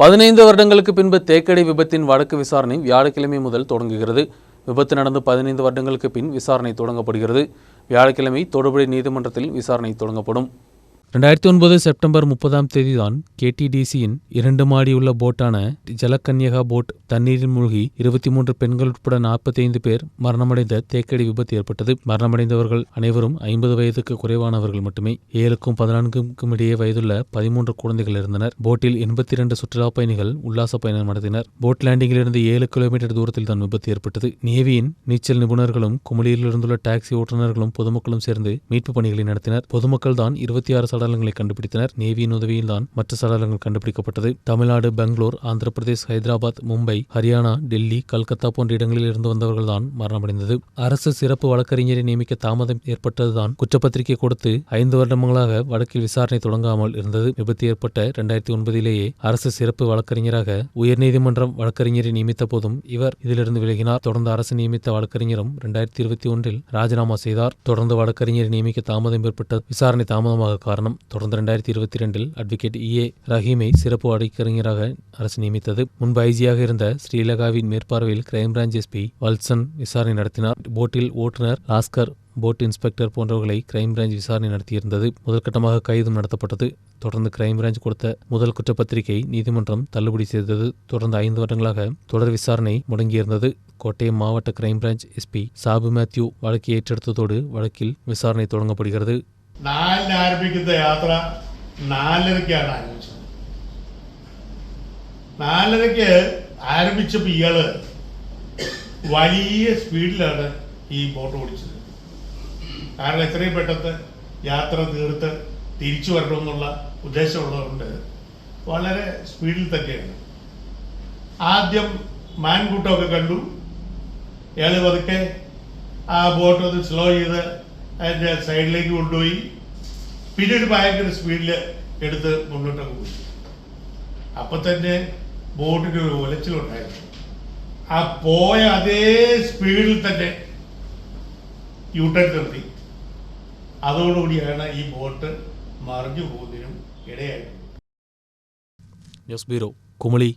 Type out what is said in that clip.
பதினைந்து வருடங்களுக்கு பின்பு தேக்கடி விபத்தின் வழக்கு விசாரணை வியாழக்கிழமை முதல் தொடங்குகிறது. விபத்து நடந்து பதினைந்து வருடங்களுக்கு பின் விசாரணை தொடங்கப்படுகிறது. வியாழக்கிழமை தொடுபடி நீதிமன்றத்தில் விசாரணை தொடங்கப்படும். ரெண்டாயிரத்தி ஒன்பது செப்டம்பர் முப்பதாம் தேதி தான் கேடிடிசியின் இரண்டு மாடியுள்ள போட்டான ஜலக்கன்யகா போட் தண்ணீரில் மூழ்கி இருபத்தி மூன்று பெண்கள் உட்பட நாற்பத்தி ஐந்து பேர் மரணமடைந்த தேக்கடி விபத்து ஏற்பட்டது. மரணமடைந்தவர்கள் அனைவரும் ஐம்பது வயதுக்கு குறைவானவர்கள் மட்டுமே. ஏழுக்கும் பதினான்குக்கும் இடையே வயதுள்ள பதிமூன்று குழந்தைகள் இருந்தனர் போட்டில் எண்பத்தி இரண்டு சுற்றுலா பயணிகள் உல்லாச பயணம் நடத்தினர். போட் லேண்டிங்கிலிருந்து ஏழு கிலோமீட்டர் தூரத்தில் தான் விபத்து ஏற்பட்டது. நேவியின் நீச்சல் நிபுணர்களும் குமளியில் இருந்துள்ள டாக்ஸி ஓட்டுநர்களும் பொதுமக்களும் சேர்ந்து மீட்பு பணிகளை நடத்தினர். பொதுமக்கள் தான் இருபத்தி ஆறு சடலங்களை கண்டுபிடித்தனர். நேவியின் உதவியில் தான் மற்ற சடலங்கள் கண்டுபிடிக்கப்பட்டது. தமிழ்நாடு பெங்களூர் ஆந்திர பிரதேஷ் ஹைதராபாத் மும்பை ஹரியானா டெல்லி கல்கத்தா போன்ற இடங்களில் இருந்து வந்தவர்கள்தான் மரணமடைந்தது. அரசு சிறப்பு வழக்கறிஞரை நியமிக்க தாமதம் ஏற்பட்டதுதான் குற்றப்பத்திரிகை கொடுத்து ஐந்து வருடங்களாக வழக்கில் விசாரணை தொடங்காமல் இருந்தது. விபத்து ஏற்பட்ட இரண்டாயிரத்தி ஒன்பதிலேயே அரசு சிறப்பு வழக்கறிஞராக உயர்நீதிமன்றம் வழக்கறிஞரை நியமித்த போதும் இவர் இதிலிருந்து விலகினார். தொடர்ந்து அரசு நியமித்த வழக்கறிஞரும் இரண்டாயிரத்தி இருபத்தி ஒன்றில் ராஜினாமா செய்தார். தொடர்ந்து வழக்கறிஞரை நியமிக்க தாமதம் ஏற்பட்ட விசாரணை தாமதமாக காரணம் காரணம் தொடர்ந்து ரெண்டாயிரத்தி இருபத்தி ரெண்டில் அட்வொகேட் இ ரஹீமை சிறப்பு வழக்கறிஞராக அரசு நியமித்தது. முன்பு ஐஜியாக இருந்த ஸ்ரீலங்காவின் மேற்பார்வையில் கிரைம் பிரான்ச் எஸ்பி வல்சன் விசாரணை நடத்தினார். போட்டில் ஓட்டுநர் ஆஸ்கர் போட் இன்ஸ்பெக்டர் போன்றவர்களை கிரைம் பிரான்ச் விசாரணை நடத்தியிருந்தது. முதற்கட்டமாக கைதும் நடத்தப்பட்டது. தொடர்ந்து கிரைம் பிரான்ச் கொடுத்த முதல் குற்றப்பத்திரிகை நீதிமன்றம் தள்ளுபடி செய்தது. தொடர்ந்து ஐந்து வருடங்களாக தொடர் விசாரணை முடங்கியிருந்தது. கோட்டை மாவட்ட crime branch SP Sabu Mathew வழக்கை ஏற்றெடுத்ததோடு வழக்கில் விசாரணை தொடங்கப்படுகிறது. നാലിന് ആരംഭിക്കുന്ന യാത്ര നാലരയ്ക്കാണ് ആരംഭിച്ചത്. നാലരയ്ക്ക് ആരംഭിച്ചപ്പോൾ ഇയാൾ വലിയ സ്പീഡിലാണ് ഈ ബോട്ട് ഓടിച്ചത്. കാരണം എത്രയും പെട്ടെന്ന് യാത്ര തീർത്ത് തിരിച്ചു വരണമെന്നുള്ള ഉദ്ദേശമുള്ളതുകൊണ്ട് വളരെ സ്പീഡിൽ തന്നെയാണ്. ആദ്യം മാൻകൂട്ടമൊക്കെ കണ്ടു. ഇയാൾ പതുക്കെ ആ ബോട്ട് ഒന്ന് സ്ലോ ചെയ്ത് അതിന്റെ സൈഡിലേക്ക് കൊണ്ടുപോയി പിന്നീട് ഭയങ്കര സ്പീഡിൽ എടുത്ത് മുന്നോട്ടൊക്കെ പോയി. അപ്പൊ തന്നെ ബോട്ടിന് ഒരു ഒലച്ചിലുണ്ടായിരുന്നു. ആ പോയ അതേ സ്പീഡിൽ തന്നെ യൂട്ടേൺ നിർത്തി. അതോടുകൂടിയാണ് ഈ ബോട്ട് മറിഞ്ഞു പോകുന്നതിനും ന്യൂസ് ബ്യൂറോ കുമളി.